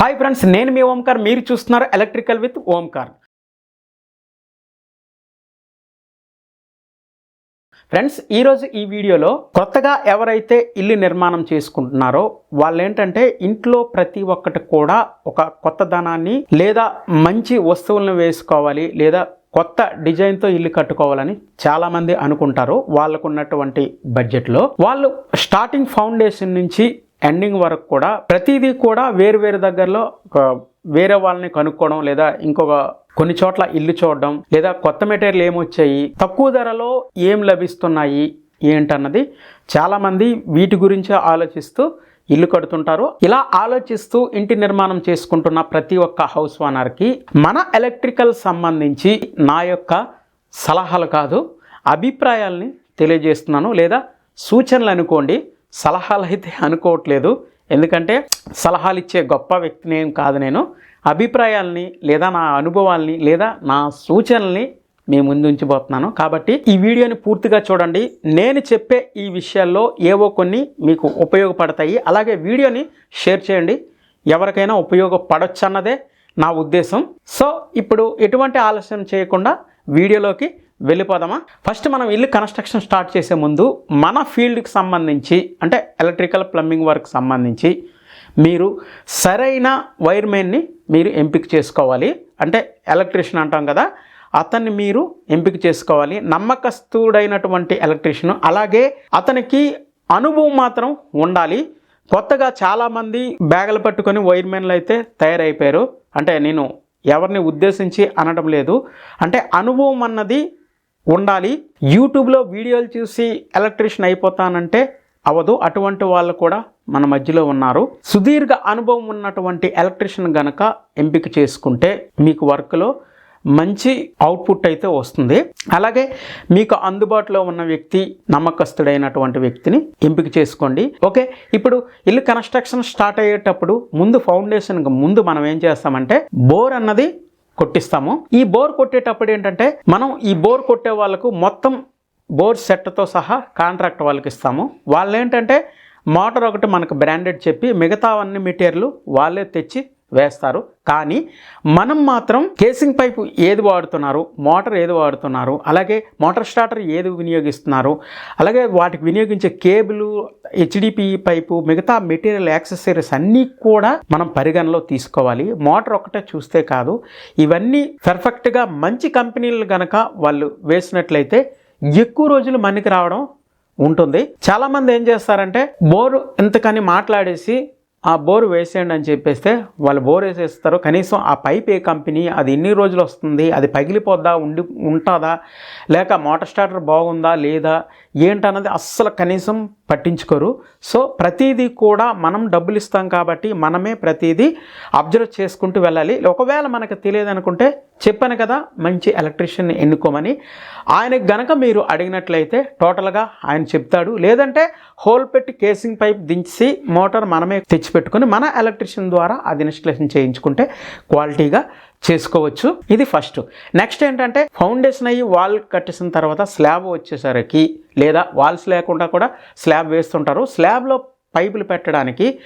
Hi friends నేను మీ ఓంకార్ మీరు చూస్తున్నారు ఎలక్ట్రికల్ విత్ ఓంకార్. ఫ్రెండ్స్ ఈరోజు ఈ వీడియోలో కొత్తగా ఎవరైతే ఇల్లు నిర్మాణం చేసుకుంటున్నారో వాళ్ళు ఏంటంటే ఇంట్లో ప్రతి ఒక్కటి కూడా ఒక కొత్త ధనాన్ని లేదా మంచి వస్తువులను వేసుకోవాలి లేదా కొత్త డిజైన్తో ఇల్లు కట్టుకోవాలని చాలామంది అనుకుంటారు. వాళ్ళకు ఉన్నటువంటి బడ్జెట్లో వాళ్ళు స్టార్టింగ్ ఫౌండేషన్ నుంచి ఎండింగ్ వరకు కూడా ప్రతిదీ కూడా వేరు వేరు దగ్గరలో వేరే వాళ్ళని కనుక్కోవడం లేదా ఇంకొక కొన్ని చోట్ల ఇల్లు చూడడం లేదా కొత్త మెటీరియల్ ఏమొచ్చాయి తక్కువ ధరలో ఏం లభిస్తున్నాయి ఏంటన్నది చాలామంది వీటి గురించి ఆలోచిస్తూ ఇల్లు కడుతుంటారు. ఇలా ఆలోచిస్తూ ఇంటి నిర్మాణం చేసుకుంటున్న ప్రతి ఒక్క హౌస్ ఓనర్కి మన ఎలక్ట్రికల్ సంబంధించి నా యొక్క సలహాలు కాదు అభిప్రాయాల్ని తెలియజేస్తున్నాను లేదా సూచనలు అనుకోండి. సలహాలు అయితే అనుకోవట్లేదు. ఎందుకంటే సలహాలు ఇచ్చే గొప్ప వ్యక్తి నేను కాదు నేను. అభిప్రాయాల్ని లేదా నా అనుభవాల్ని లేదా నా సూచనల్ని మీ ముందుంచిపోతున్నాను. కాబట్టి ఈ వీడియోని పూర్తిగా చూడండి. నేను చెప్పే ఈ విషయాల్లో ఏవో కొన్ని మీకు ఉపయోగపడతాయి. అలాగే వీడియోని షేర్ చేయండి. ఎవరికైనా ఉపయోగపడొచ్చు అన్నదే నా ఉద్దేశం. సో ఇప్పుడు ఎటువంటి ఆలస్యం చేయకుండా వీడియోలోకి వెళ్ళిపోదామా? ఫస్ట్ మనం ఇల్లు కన్స్ట్రక్షన్ స్టార్ట్ చేసే ముందు మన ఫీల్డ్కి సంబంధించి అంటే ఎలక్ట్రికల్ ప్లంబింగ్ వర్క్ సంబంధించి మీరు సరైన వైర్మెన్ని మీరు ఎంపిక చేసుకోవాలి. అంటే ఎలక్ట్రీషియన్ అంటాం కదా అతన్ని మీరు ఎంపిక చేసుకోవాలి. నమ్మకస్తుడైనటువంటి ఎలక్ట్రీషియన్ అలాగే అతనికి అనుభవం మాత్రం ఉండాలి. కొత్తగా చాలామంది బ్యాగులు పట్టుకొని వైర్మెన్లు అయితే తయారైపోయారు. అంటే నేను ఎవరిని ఉద్దేశించి అనడం లేదు. అంటే అనుభవం అన్నది ఉండాలి. యూట్యూబ్లో వీడియోలు చూసి ఎలక్ట్రీషియన్ అయిపోతానంటే అవదు. అటువంటి వాళ్ళు కూడా మన మధ్యలో ఉన్నారు. సుదీర్ఘ అనుభవం ఉన్నటువంటి ఎలక్ట్రీషియన్ గనక ఎంపిక చేసుకుంటే మీకు వర్క్లో మంచి అవుట్పుట్ అయితే వస్తుంది. అలాగే మీకు అందుబాటులో ఉన్న వ్యక్తి నమ్మకస్తుడైనటువంటి వ్యక్తిని ఎంపిక చేసుకోండి. ఓకే ఇప్పుడు ఇల్లు కన్స్ట్రక్షన్ స్టార్ట్ అయ్యేటప్పుడు ముందు ఫౌండేషన్కి ముందు మనం ఏం చేస్తామంటే బోర్ అన్నది కొట్టిస్తాము. ఈ బోర్ కొట్టేటప్పుడు ఏంటంటే మనం ఈ బోర్ కొట్టే వాళ్ళకు మొత్తం బోర్ సెట్తో సహా కాంట్రాక్ట్ వాళ్ళకి ఇస్తాము. వాళ్ళు ఏంటంటే మోటార్ ఒకటి మనకు బ్రాండెడ్ చెప్పి మిగతా అన్ని మెటీరియల్ వాళ్ళే తెచ్చి వేస్తారు. కానీ మనం మాత్రం కేసింగ్ పైపు ఏది వాడుతున్నారు? మోటార్ ఏది వాడుతున్నారు? అలాగే మోటార్ స్టార్టర్ ఏది వినియోగిస్తున్నారు? అలాగే వాటికి వినియోగించే cable H D P pipe మిగతా మెటీరియల్ యాక్సెసరీస్ అన్నీ కూడా మనం పరిగణలో తీసుకోవాలి. మోటార్ ఒకటే చూస్తే కాదు. ఇవన్నీ పర్ఫెక్ట్గా మంచి కంపెనీలు కనుక వాళ్ళు వేసినట్లయితే ఎక్కువ రోజులు మనకి రావడం ఉంటుంది. చాలామంది ఏం చేస్తారంటే బోరు ఇంతకని మాట్లాడేసి ఆ బోరు వేసేయండి అని చెప్పేస్తే వాళ్ళు బోర్ వేసేస్తారు. కనీసం ఆ పైప్ ఏ కంపెనీ అది ఎన్ని రోజులు వస్తుంది అది పగిలిపోద్దా ఉండి ఉంటుందా లేక మోటార్ స్టార్టర్ బాగుందా లేదా ఏంటన్నది అస్సలు కనీసం పట్టించుకోరు. సో ప్రతిదీ కూడా మనం డబ్బులు ఇస్తాం కాబట్టి మనమే ప్రతిదీ అబ్జర్వ్ చేసుకుంటూ వెళ్ళాలి. ఒకవేళ మనకు తెలియదు అనుకుంటే చెప్పాను కదా మంచి ఎలక్ట్రీషియన్ని ఎన్నుకోమని. ఆయనకు గనక మీరు అడిగినట్లయితే టోటల్గా ఆయన చెప్తాడు. లేదంటే హోల్ పెట్టి కేసింగ్ పైప్ దించి మోటార్ మనమే తెచ్చిపెట్టుకొని మన ఎలక్ట్రీషియన్ ద్వారా అది ఇన్స్టలేషన్ చేయించుకుంటే క్వాలిటీగా చేసుకోవచ్చు. ఇది ఫస్ట్. నెక్స్ట్ ఏంటంటే ఫౌండేషన్ అయ్యి వాల్ కట్టేసిన తర్వాత స్లాబ్ వచ్చేసరికి లేదా వాల్స్ లేకుండా కూడా స్లాబ్ వేస్తుంటారు. స్లాబ్లో పైపులు పెట్టడానికి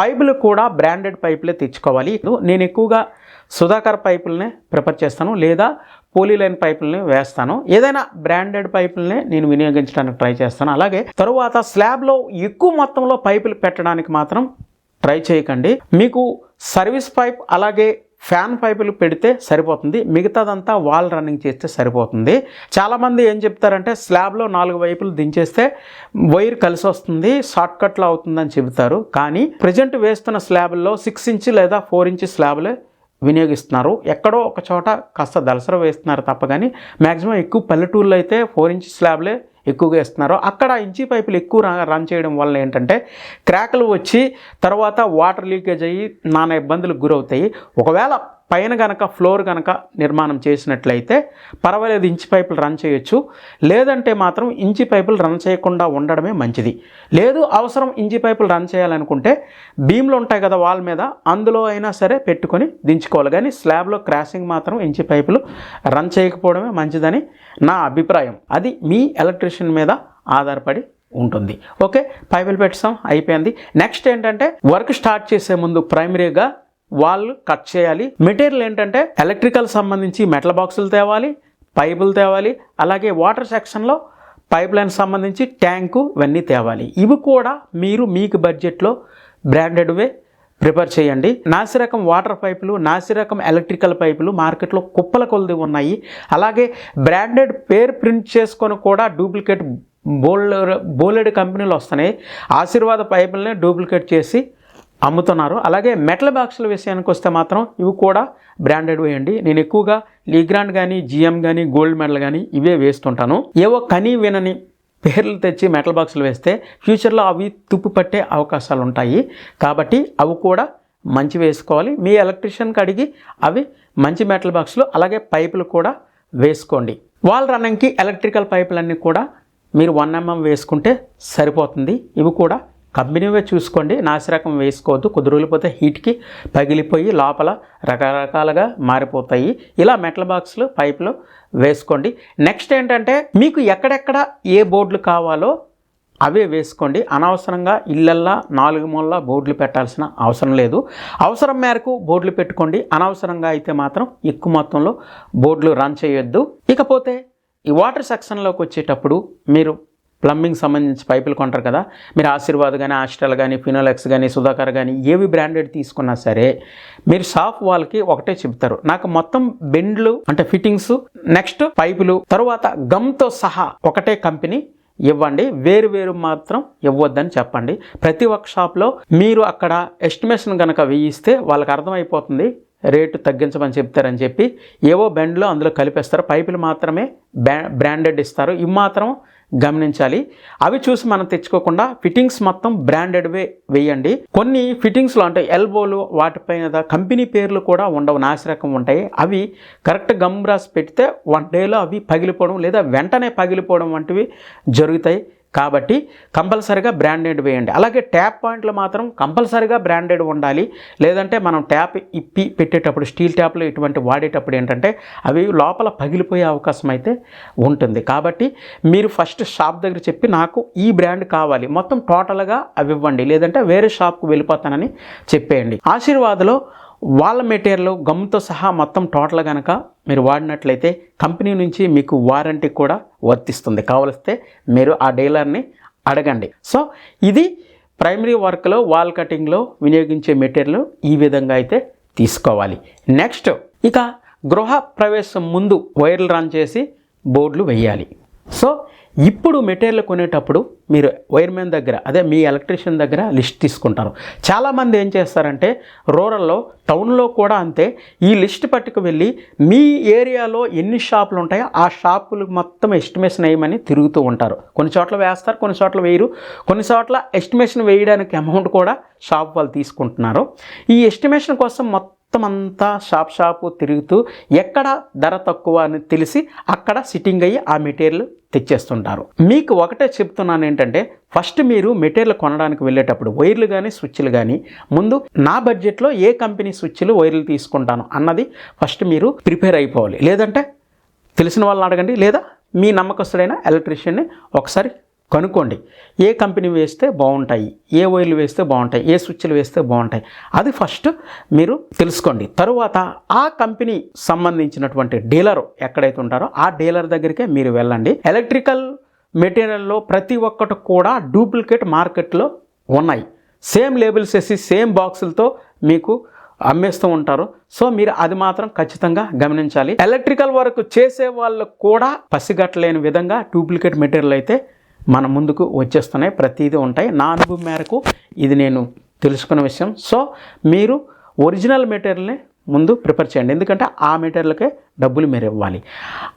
పైపులు కూడా బ్రాండెడ్ పైపులే తెచ్చుకోవాలి. నేను ఎక్కువగా సుధాకర్ పైపులనే ప్రిఫర్ చేస్తాను లేదా పోలీలైన్ పైపుల్ని వేస్తాను. ఏదైనా బ్రాండెడ్ పైపుల్ని నేను వినియోగించడానికి ట్రై చేస్తాను. అలాగే తరువాత స్లాబ్లో ఎక్కువ మొత్తంలో పైపులు పెట్టడానికి మాత్రం ట్రై చేయకండి. మీకు సర్వీస్ పైప్ అలాగే ఫ్యాన్ పైపులు పెడితే సరిపోతుంది మిగతాదంతా వాల్ రన్నింగ్ చేస్తే సరిపోతుంది. చాలామంది ఏం చెప్తారంటే స్లాబ్లో నాలుగు వైపులు దించేస్తే వైర్ కలిసి వస్తుంది షార్ట్ కట్లో అవుతుందని చెబుతారు. కానీ ప్రజెంట్ వేస్తున్న స్లాబ్లో సిక్స్ ఇంచ్ లేదా ఫోర్ ఇంచ్ స్లాబ్లే వినియోగిస్తున్నారు. ఎక్కడో ఒక చోట కాస్త దలసర వేస్తున్నారు తప్ప కానీ మ్యాక్సిమం ఎక్కువ పల్లెటూర్లో అయితే ఫోర్ ఇంచ్ స్లాబ్లే ఎక్కువగా ఇస్తున్నారు అక్కడ ఇంచి పైపులు ఎక్కువ రన్ చేయడం వల్ల ఏంటంటే క్రాకులు వచ్చి తర్వాత వాటర్ లీకేజ్ అయ్యి నానా ఇబ్బందులకు గురవుతాయి. ఒకవేళ పైన కనుక ఫ్లోర్ కనుక నిర్మాణం చేసినట్లయితే పర్వాలేదు ఇంచి పైపులు రన్ చేయొచ్చు. లేదంటే మాత్రం ఇంచి పైపులు రన్ చేయకుండా ఉండడమే మంచిది. లేదు అవసరం ఇంచి పైపులు రన్ చేయాలనుకుంటే బీమ్లు ఉంటాయి కదా వాల్ మీద అందులో అయినా సరే పెట్టుకొని దించుకోవాలి. కానీ స్లాబ్లో క్రాసింగ్ మాత్రం ఇంచి పైపులు రన్ చేయకపోవడమే మంచిదని నా అభిప్రాయం. అది మీ ఎలక్ట్రీషియన్ మీద ఆధారపడి ఉంటుంది. ఓకే పైపులు పెట్టాం అయిపోయింది. నెక్స్ట్ ఏంటంటే వర్క్ స్టార్ట్ చేసే ముందు ప్రైమరీగా వాళ్ళు కట్ చేయాలి. మెటీరియల్ ఏంటంటే ఎలక్ట్రికల్ సంబంధించి మెటల్ బాక్సులు తేవాలి పైపులు తేవాలి అలాగే వాటర్ సెక్షన్లో పైప్ లైన్ సంబంధించి ట్యాంకు ఇవన్నీ తేవాలి. ఇవి కూడా మీరు మీకు బడ్జెట్లో బ్రాండెడ్వే ప్రిపేర్ చేయండి. నాసిరకం వాటర్ పైపులు నాసిరకం ఎలక్ట్రికల్ పైపులు మార్కెట్లో కుప్పల కొలది ఉన్నాయి. అలాగే బ్రాండెడ్ పేరు ప్రింట్ చేసుకొని కూడా డూప్లికేట్ బోల్ బోలెడ్ కంపెనీలు వస్తున్నాయి. ఆశీర్వాద పైపులనే డూప్లికేట్ చేసి అమ్ముతున్నారు. అలాగే మెటల్ బాక్సుల విషయానికి వస్తే మాత్రం ఇవి కూడా బ్రాండెడ్ వేయండి. నేను ఎక్కువగా లీగ్రాండ్ కానీ జిఎం కానీ గోల్డ్ మెడల్ కానీ ఇవే వేస్తుంటాను. ఏవో కని వినని పేర్లు తెచ్చి మెటల్ బాక్సులు వేస్తే ఫ్యూచర్లో అవి తుప్పు పట్టే అవకాశాలు ఉంటాయి. కాబట్టి అవి కూడా మంచి వేసుకోవాలి. మీ ఎలక్ట్రీషియన్కి అడిగి అవి మంచి మెటల్ బాక్సులు అలాగే పైపులు కూడా వేసుకోండి. వాల్ రన్నింగ్కి ఎలక్ట్రికల్ పైపులన్నీ కూడా మీరు వన్ ఎంఎం వేసుకుంటే సరిపోతుంది. ఇవి కూడా కంపెనీవే చూసుకోండి నాసిరకం వేసుకోవద్దు కొద్ది పోతే హీట్కి పగిలిపోయి లోపల రకరకాలుగా మారిపోతాయి. ఇలా మెటల్ బాక్స్లు పైపులు వేసుకోండి. నెక్స్ట్ ఏంటంటే మీకు ఎక్కడెక్కడ ఏ బోర్డులు కావాలో అవే వేసుకోండి. అనవసరంగా ఇళ్ళల్లా నాలుగు మూలలా బోర్డులు పెట్టాల్సిన అవసరం లేదు. అవసరం మేరకు బోర్డులు పెట్టుకోండి. అనవసరంగా అయితే మాత్రం ఎక్కువ మొత్తంలో బోర్డులు రన్ చేయొద్దు. ఇకపోతే ఈ వాటర్ సెక్షన్లోకి వచ్చేటప్పుడు మీరు ప్లంబింగ్ సంబంధించి పైపులు కొంటారు కదా మీరు ఆశీర్వాద్ కానీ ఆస్ట్రల్ కానీ ఫినోలెక్స్ కానీ సుధాకర్ కానీ ఏవి బ్రాండెడ్ తీసుకున్నా సరే మీరు షాప్ వాళ్ళకి ఒకటే చెప్తారు. నాకు మొత్తం బెండ్లు అంటే ఫిట్టింగ్స్ నెక్స్ట్ పైపులు తర్వాత గమ్తో సహా ఒకటే కంపెనీ ఇవ్వండి. వేరు వేరు మాత్రం ఇవ్వద్దని చెప్పండి. ప్రతి ఒక్క షాప్లో మీరు అక్కడ ఎస్టిమేషన్ కనుక వేయిస్తే వాళ్ళకి అర్థమైపోతుంది. రేటు తగ్గించమని చెప్తారని చెప్పి ఏవో బెండ్లో అందులో కలిపేస్తారు. పైపులు మాత్రమే బ్రాండెడ్ ఇస్తారు. ఇవి మాత్రం గమనించాలి. అవి చూసి మనం తెచ్చుకోకుండా ఫిట్టింగ్స్ మొత్తం బ్రాండెడ్వే వేయండి. కొన్ని ఫిట్టింగ్స్లో అంటే ఎల్బోలు వాటిపైన కంపెనీ పేర్లు కూడా ఉండవు నాశరకం ఉంటాయి. అవి కరెక్ట్ గమ్ బ్రాస్ పెడితే వన్ డేలో అవి పగిలిపోవడం లేదా వెంటనే పగిలిపోవడం వంటివి జరుగుతాయి. కాబట్టి కంపల్సరిగా బ్రాండెడ్ వేయండి. అలాగే ట్యాప్ పాయింట్లు మాత్రం కంపల్సరిగా బ్రాండెడ్ ఉండాలి. లేదంటే మనం ట్యాప్ ఇప్పి పెట్టేటప్పుడు స్టీల్ ట్యాప్లు ఇటువంటి వాడేటప్పుడు ఏంటంటే అవి లోపల పగిలిపోయే అవకాశం అయితే ఉంటుంది. కాబట్టి మీరు ఫస్ట్ షాప్ దగ్గర చెప్పి నాకు ఈ బ్రాండ్ కావాలి. మొత్తం టోటల్గా అవి ఇవ్వండి. లేదంటే వేరే షాప్కు వెళ్ళిపోతానని చెప్పేయండి. ఆశీర్వాదలో వాళ్ళ మెటీరియల్ గమ్తో సహా మొత్తం టోటల్ కనుక మీరు వాడినట్లయితే కంపెనీ నుంచి మీకు వారంటీ కూడా వర్తిస్తుంది. కావలిస్తే మీరు ఆ డీలర్ని అడగండి. సో ఇది ప్రైమరీ వర్క్లో వాల్ కటింగ్లో వినియోగించే మెటీరియల్ ఈ విధంగా అయితే తీసుకోవాలి. నెక్స్ట్ ఇక గృహ ప్రవేశం ముందు వైర్లు రన్ చేసి బోర్డులు వేయాలి. సో ఇప్పుడు మెటీరియల్ కొనేటప్పుడు మీరు వైర్మెన్ దగ్గర అదే మీ ఎలక్ట్రీషియన్ దగ్గర లిస్ట్ తీసుకుంటారు. చాలామంది ఏం చేస్తారంటే రూరల్లో టౌన్లో కూడా అంతే ఈ లిస్ట్ పట్టుకు వెళ్ళి మీ ఏరియాలో ఎన్ని షాపులు ఉంటాయో ఆ షాపులు మొత్తం ఎస్టిమేషన్ వేయమని తిరుగుతూ ఉంటారు. కొన్ని చోట్ల వేస్తారు కొన్ని చోట్ల వేయరు. కొన్ని చోట్ల ఎస్టిమేషన్ వేయడానికి అమౌంట్ కూడా షాప్ వాళ్ళు తీసుకుంటున్నారు. ఈ ఎస్టిమేషన్ కోసం మొత్తం మొత్తం అంతా షాప్ షాపు తిరుగుతూ ఎక్కడ ధర తక్కువ అని తెలిసి అక్కడ సిట్టింగ్ అయ్యి ఆ మెటీరియల్ తెచ్చేస్తుంటారు. మీకు ఒకటే చెప్తున్నాను ఏంటంటే ఫస్ట్ మీరు మెటీరియల్ కొనడానికి వెళ్ళేటప్పుడు వైర్లు కానీ స్విచ్లు కానీ ముందు నా బడ్జెట్లో ఏ కంపెనీ స్విచ్లు వైర్లు తీసుకుంటాను అన్నది ఫస్ట్ మీరు ప్రిపేర్ అయిపోవాలి. లేదంటే తెలిసిన వాళ్ళని అడగండి లేదా మీ నమ్మకస్తుడైన ఎలక్ట్రీషియన్ని ఒకసారి కనుక్కోండి. ఏ కంపెనీ వేస్తే బాగుంటాయి? ఏ వైర్లు వేస్తే బాగుంటాయి? ఏ స్విచ్లు వేస్తే బాగుంటాయి? అది ఫస్ట్ మీరు తెలుసుకోండి. తరువాత ఆ కంపెనీ సంబంధించినటువంటి డీలర్ ఎక్కడైతే ఉంటారో ఆ డీలర్ దగ్గరికే మీరు వెళ్ళండి. ఎలక్ట్రికల్ మెటీరియల్లో ప్రతి ఒక్కటి కూడా డూప్లికేట్ మార్కెట్లో ఉన్నాయి. సేమ్ లేబుల్స్ వేసి సేమ్ బాక్సులతో మీకు అమ్మేస్తూ ఉంటారు. సో మీరు అది మాత్రం ఖచ్చితంగా గమనించాలి. ఎలక్ట్రికల్ వర్క్ చేసే వాళ్ళు కూడా పసిగట్టలేని విధంగా డూప్లికేట్ మెటీరియల్ అయితే మన ముందుకు వచ్చేస్తున్నాయి. ప్రతిదీ ఉంటాయి. నా అనుభవం మేరకు ఇది నేను తెలుసుకున్న విషయం. సో మీరు ఒరిజినల్ మెటీరియల్ని ముందు ప్రిపేర్ చేయండి. ఎందుకంటే ఆ మెటీరియల్కే డబ్బులు మీరు ఇవ్వాలి.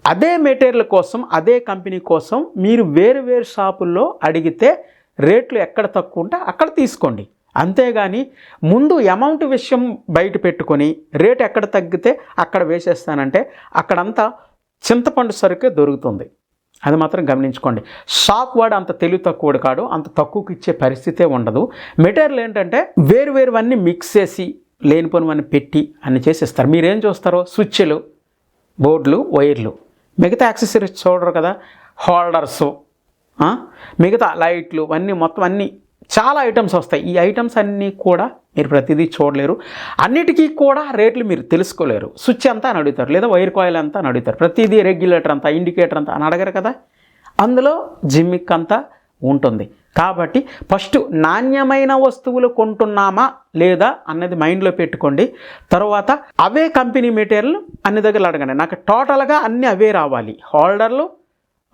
అదే మెటీరియల్ కోసం అదే కంపెనీ కోసం మీరు వేరు వేరు షాపుల్లో అడిగితే రేట్లు ఎక్కడ తక్కువ ఉంటే అక్కడ తీసుకోండి. అంతేగాని ముందు అమౌంట్ విషయం బయట పెట్టుకొని రేట్ ఎక్కడ తగ్గితే అక్కడ వేసేస్తానంటే అక్కడంతా చింతపండు సరుకే దొరుకుతుంది. అది మాత్రం గమనించుకోండి. షాప్ వాడు అంత తెలివి తక్కువ కాడు అంత తక్కువకి ఇచ్చే పరిస్థితే ఉండదు. మెటీరియల్ ఏంటంటే వేరు వేరువన్నీ మిక్స్ చేసి లేనిపోనివన్నీ పెట్టి అన్ని చేసేస్తారు. మీరేం చూస్తారో? స్విచ్లు బోర్డులు వైర్లు. మిగతా యాక్సెసరీస్ చూడరు కదా? హోల్డర్సు మిగతా లైట్లు అన్నీ మొత్తం అన్నీ చాలా ఐటమ్స్ వస్తాయి. ఈ ఐటమ్స్ అన్నీ కూడా మీరు ప్రతిదీ చూడలేరు. అన్నిటికీ కూడా రేట్లు మీరు తెలుసుకోలేరు. స్విచ్ ఎంత అని అడుగుతారు. లేదా వైర్ కాయిల్ ఎంత అని అడుగుతారు. ప్రతిదీ రెగ్యులేటర్ అంతా ఇండికేటర్ అంతా అని అడగరు కదా? అందులో జిమ్మిక్ అంతా ఉంటుంది. కాబట్టి ఫస్ట్ నాణ్యమైన వస్తువులు కొంటున్నామా లేదా అన్నది మైండ్లో పెట్టుకోండి. తర్వాత అవే కంపెనీ మెటీరియల్ అన్ని దగ్గర అడగండి. నాకు టోటల్గా అన్నీ అవే రావాలి. హోల్డర్లు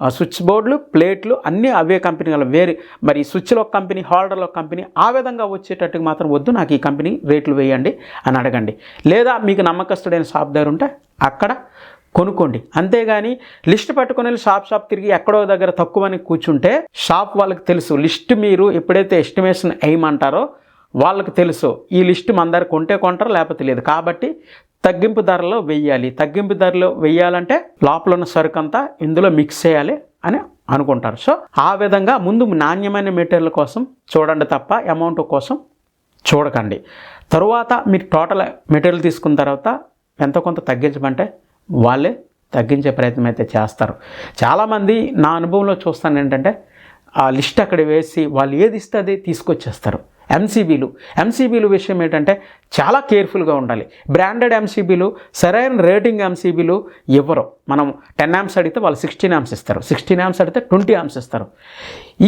స్విచ్ బోర్డులు ప్లేట్లు అన్నీ అవే కంపెనీ గల వేరే మరి స్విచ్లో కంపెనీ హోల్డర్లో కంపెనీ ఆ విధంగా వచ్చేటట్టుగా మాత్రం వద్దు. నాకు ఈ కంపెనీ రేట్లు వేయండి అని అడగండి. లేదా మీకు నమ్మకస్తుడైన షాప్ దగ్గర ఉంటే అక్కడ కొనుక్కోండి. అంతేగాని లిస్ట్ పట్టుకొని వెళ్ళి షాప్ షాప్ తిరిగి ఎక్కడో దగ్గర తక్కువని కూర్చుంటే షాప్ వాళ్ళకి తెలుసు. లిస్ట్ మీరు ఎప్పుడైతే ఎస్టిమేషన్ వేయమంటారో వాళ్ళకి తెలుసు. ఈ లిస్ట్ మన కొంటే కొంటారు లేకపోతే లేదు. కాబట్టి తగ్గింపు ధరలో వెయ్యాలి. తగ్గింపు ధరలో వెయ్యాలంటే లోపల ఉన్న సరుకు అంతా ఇందులో మిక్స్ చేయాలి అని అనుకుంటారు. సో ఆ విధంగా ముందు నాణ్యమైన మెటీరియల్ కోసం చూడండి తప్ప అమౌంట్ కోసం చూడకండి. తరువాత మీరు టోటల్ మెటీరియల్ తీసుకున్న తర్వాత ఎంత కొంత తగ్గించమంటే వాళ్ళే తగ్గించే ప్రయత్నం అయితే చేస్తారు. చాలామంది నా అనుభవంలో చూస్తాను ఏంటంటే ఆ లిస్ట్ అక్కడ వేసి వాళ్ళు ఏది ఇస్తే అది తీసుకొచ్చేస్తారు. ఎంసీబీలు ఎంసీబీలు విషయం ఏంటంటే చాలా కేర్ఫుల్గా ఉండాలి. బ్రాండెడ్ ఎంసీబీలు సరైన రేటింగ్ ఎంసీబీలు ఇవ్వరు మనం టెన్ యామ్స్ అడిగితే వాళ్ళు సిక్స్టీన్ యామ్స్ ఇస్తారు. సిక్స్టీన్ యామ్స్ అడిగితే ట్వంటీ యామ్స్ ఇస్తారు.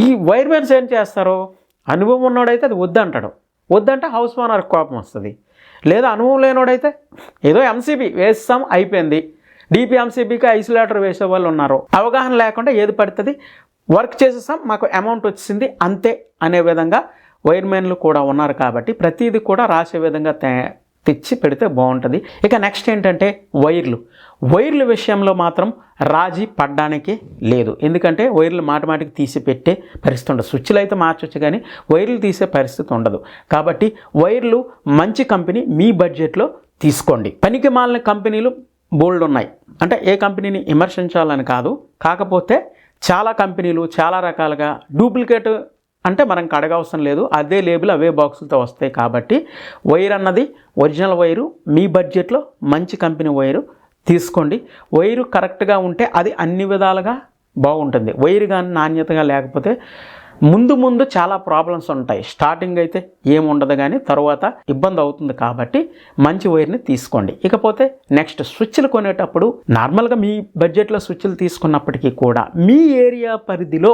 ఈ వైర్మెన్స్ ఏం చేస్తారు? అనుభవం ఉన్నోడైతే అది వద్దంటాడు. వద్దంటే హౌస్ ఓనర్ కోపం వస్తుంది. లేదా అనుభవం లేనోడైతే ఏదో ఎంసీబీ వేస్తాం అయిపోయింది. డీపీ ఎంసీబీకి ఐసోలేటర్ వేసే వాళ్ళు ఉన్నారు. అవగాహన లేకుండా ఏది పడుతుంది? వర్క్ చేసేసాం మాకు అమౌంట్ వచ్చింది అంతే అనే విధంగా వైర్మెన్లు కూడా ఉన్నారు కాబట్టి ప్రతిదీ కూడా రాసే విధంగా తె తెచ్చి పెడితే బాగుంటుంది. ఇక నెక్స్ట్ ఏంటంటే వైర్లు. వైర్ల విషయంలో మాత్రం రాజీ పడ్డానికి లేదు. ఎందుకంటే వైర్లు మాటమాటికి తీసి పెట్టే పరిస్థితి ఉండదు. స్విచ్లు అయితే మార్చొచ్చు కానీ వైర్లు తీసే పరిస్థితి ఉండదు. కాబట్టి వైర్లు మంచి కంపెనీ మీ బడ్జెట్లో తీసుకోండి. పనికి మాలిన కంపెనీలు బోల్డ్ ఉన్నాయి. అంటే ఏ కంపెనీని విమర్శించాలని కాదు. కాకపోతే చాలా కంపెనీలు చాలా రకాలుగా డూప్లికేట్ అంటే మనం కడగవసరం లేదు. అదే లేబుల్ అవే బాక్సులతో వస్తాయి కాబట్టి వైర్ అన్నది ఒరిజినల్ వైరు మీ బడ్జెట్లో మంచి కంపెనీ వైరు తీసుకోండి. వైరు కరెక్ట్గా ఉంటే అది అన్ని విధాలుగా బాగుంటుంది. వైర్ కానీ నాణ్యతగా లేకపోతే ముందు ముందు చాలా ప్రాబ్లమ్స్ ఉంటాయి. స్టార్టింగ్ అయితే ఏముండదు కానీ తర్వాత ఇబ్బంది అవుతుంది కాబట్టి మంచి వైర్ని తీసుకోండి. ఇకపోతే నెక్స్ట్ స్విచ్లు కొనేటప్పుడు నార్మల్గా మీ బడ్జెట్లో స్విచ్లు తీసుకున్నప్పటికీ కూడా మీ ఏరియా పరిధిలో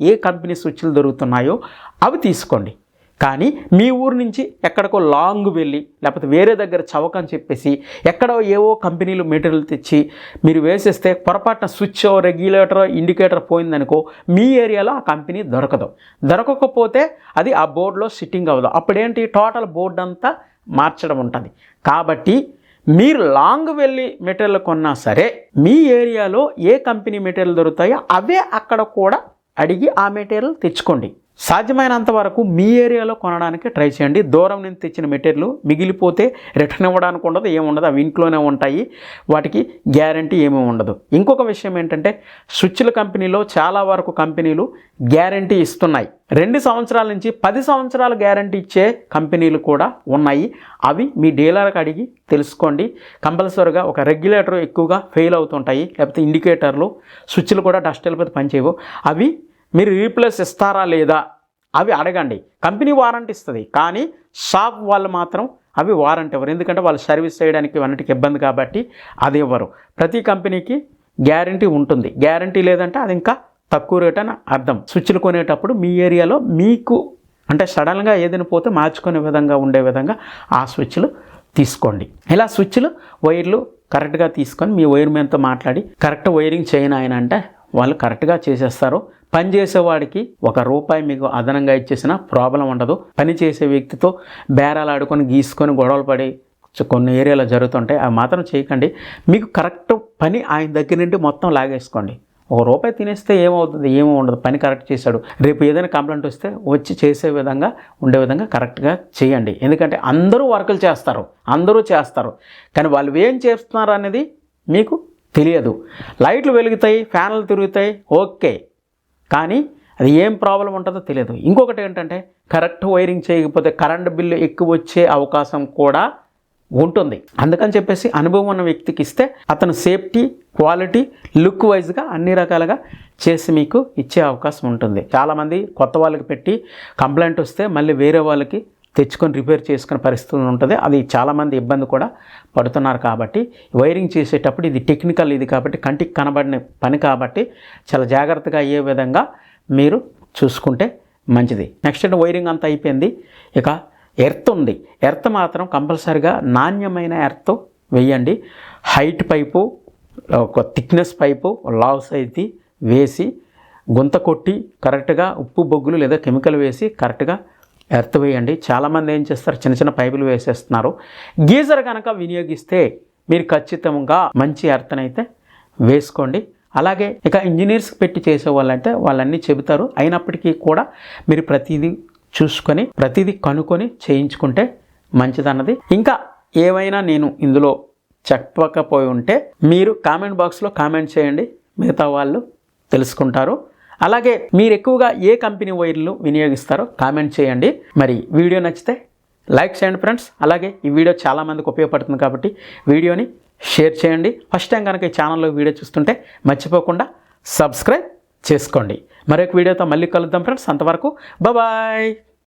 ఏ కంపెనీ స్విచ్లు దొరుకుతున్నాయో అవి తీసుకోండి. కానీ మీ ఊరు నుంచి ఎక్కడికో లాంగ్ వెళ్ళి లేకపోతే వేరే దగ్గర చవకని చెప్పేసి ఎక్కడో ఏవో కంపెనీలు మెటీరియల్ తెచ్చి మీరు వేసేస్తే పొరపాటున స్విచ్ రెగ్యులేటర్ ఇండికేటర్ పోయిందనుకో మీ ఏరియాలో ఆ కంపెనీ దొరకదు. దొరకకపోతే అది ఆ బోర్డులో సిట్టింగ్ అవ్వదు. అప్పుడేంటి? టోటల్ బోర్డు అంతా మార్చడం ఉంటుంది. కాబట్టి మీరు లాంగ్ వెళ్ళి మెటీరియల్ కొన్నా సరే మీ ఏరియాలో ఏ కంపెనీ మెటీరియల్ దొరుకుతాయో అవే అక్కడ కూడా అడిగి ఆ మెటీరియల్ తెచ్చుకోండి. సాధ్యమైనంత వరకు మీ ఏరియాలో కొనడానికి ట్రై చేయండి. దూరం నుంచి తెచ్చిన మెటీరియల్ మిగిలిపోతే రిటర్న్ ఇవ్వడానికి ఉండదు ఏముండదు అవి ఇంట్లోనే ఉంటాయి. వాటికి గ్యారంటీ ఏమీ ఉండదు. ఇంకొక విషయం ఏంటంటే స్విచ్ల కంపెనీలో చాలా వరకు కంపెనీలు గ్యారంటీ ఇస్తున్నాయి. రెండు సంవత్సరాల నుంచి పది సంవత్సరాలు గ్యారంటీ ఇచ్చే కంపెనీలు కూడా ఉన్నాయి. అవి మీ డీలర్కి అడిగి తెలుసుకోండి. కంపల్సరీగా ఒక రెగ్యులేటర్ ఎక్కువగా ఫెయిల్ అవుతుంటాయి. లేకపోతే ఇండికేటర్లు స్విచ్లు కూడా డస్ట్ వెళ్ళిపోతే పనిచేయవు. అవి మీరు రీప్లేస్ ఇస్తారా లేదా? అవి అడగండి. కంపెనీ వారంటీ ఇస్తుంది. కానీ షాప్ వాళ్ళు మాత్రం అవి వారంటీ ఇవ్వరు. ఎందుకంటే వాళ్ళు సర్వీస్ చేయడానికి అన్నిటికి ఇబ్బంది కాబట్టి అది ఇవ్వరు. ప్రతి కంపెనీకి గ్యారంటీ ఉంటుంది. గ్యారంటీ లేదంటే అది ఇంకా తక్కువ రేట్ అని అర్థం. స్విచ్లు కొనేటప్పుడు మీ ఏరియాలో మీకు అంటే సడన్గా ఏదైనా పోతే మార్చుకునే విధంగా ఉండే విధంగా ఆ స్విచ్లు తీసుకోండి. ఇలా స్విచ్లు వైర్లు కరెక్ట్గా తీసుకొని మీ వైర్ మ్యాన్తో మాట్లాడి కరెక్ట్ వైరింగ్ చేయను ఆయన అంటే వాళ్ళు కరెక్ట్గా చేసేస్తారు. పని చేసేవాడికి ఒక రూపాయి మీకు అదనంగా ఇచ్చేసిన ప్రాబ్లం ఉండదు. పని చేసే వ్యక్తితో బేరాలు ఆడుకొని గీసుకొని గొడవలు పడి కొన్ని ఏరియాలో జరుగుతుంటాయి అవి మాత్రం చేయకండి. మీకు కరెక్ట్ పని ఆయన దగ్గర నుండి మొత్తం లాగేసుకోండి. ఒక రూపాయి తినేస్తే ఏమవుతుంది? ఏమో ఉండదు. పని కరెక్ట్ చేశాడు. రేపు ఏదైనా కంప్లైంట్ వస్తే వచ్చి చేసే విధంగా ఉండే విధంగా కరెక్ట్గా చేయండి. ఎందుకంటే అందరూ వర్కులు చేస్తారు. అందరూ చేస్తారు. కానీ వాళ్ళు ఏం చేస్తున్నారు అనేది మీకు తెలియదు. లైట్లు వెలుగుతాయి ఫ్యాన్లు తిరుగుతాయి. ఓకే. కానీ అది ఏం ప్రాబ్లం ఉంటుందో తెలియదు. ఇంకొకటి ఏంటంటే కరెక్ట్ వైరింగ్ చేయకపోతే కరెంట్ బిల్లు ఎక్కువ వచ్చే అవకాశం కూడా ఉంటుంది. అందుకని చెప్పేసి అనుభవం ఉన్న వ్యక్తికి ఇస్తే అతను సేఫ్టీ క్వాలిటీ లుక్ వైజ్గా అన్ని రకాలుగా చేసి మీకు ఇచ్చే అవకాశం ఉంటుంది. చాలామంది కొత్త వాళ్ళకి పెట్టి కంప్లైంట్ వస్తే మళ్ళీ వేరే వాళ్ళకి తెచ్చుకొని రిపేర్ చేసుకునే పరిస్థితి ఉంటుంది. అది చాలామంది ఇబ్బంది కూడా పడుతున్నారు కాబట్టి వైరింగ్ చేసేటప్పుడు ఇది టెక్నికల్ ఇది కాబట్టి కంటికి కనబడిన పని కాబట్టి చాలా జాగ్రత్తగా అయ్యే విధంగా మీరు చూసుకుంటే మంచిది. నెక్స్ట్ వైరింగ్ అంతా అయిపోయింది. ఇక ఎర్త్ ఉంది. ఎర్త్ మాత్రం కంపల్సరిగా నాణ్యమైన ఎర్త్ వేయండి. హైట్ పైపు ఒక థిక్నెస్ పైపు లావ్ సైజ్ది వేసి గుంత కొట్టి కరెక్ట్గా ఉప్పు బొగ్గులు లేదా కెమికల్ వేసి కరెక్ట్గా ఎర్త్ వేయండి. చాలామంది ఏం చేస్తారు? చిన్న చిన్న పైపులు వేసేస్తున్నారు. గీజర్ కనుక వినియోగిస్తే మీరు ఖచ్చితంగా మంచి ఎర్త్నైతే వేసుకోండి. అలాగే ఇక ఇంజనీర్స్ పెట్టి చేసే వాళ్ళంటే వాళ్ళన్నీ చెబుతారు. అయినప్పటికీ కూడా మీరు ప్రతిదీ చూసుకొని ప్రతిదీ కనుక్కొని చేయించుకుంటే మంచిదన్నది. ఇంకా ఏవైనా నేను ఇందులో చెప్పకపోయి ఉంటే మీరు కామెంట్ బాక్స్లో కామెంట్ చేయండి. మిగతా వాళ్ళు తెలుసుకుంటారు. అలాగే మీరు ఎక్కువగా ఏ కంపెనీ వైర్లు వినియోగిస్తారో కామెంట్ చేయండి. మరి వీడియో నచ్చితే లైక్ చేయండి ఫ్రెండ్స్. అలాగే ఈ వీడియో చాలామందికి ఉపయోగపడుతుంది కాబట్టి వీడియోని షేర్ చేయండి. ఫస్ట్ టైం కనుక ఈ ఛానల్లో వీడియో చూస్తుంటే మర్చిపోకుండా సబ్స్క్రైబ్ చేసుకోండి. మరొక వీడియోతో మళ్ళీ కలుద్దాం ఫ్రెండ్స్. అంతవరకు బాయ్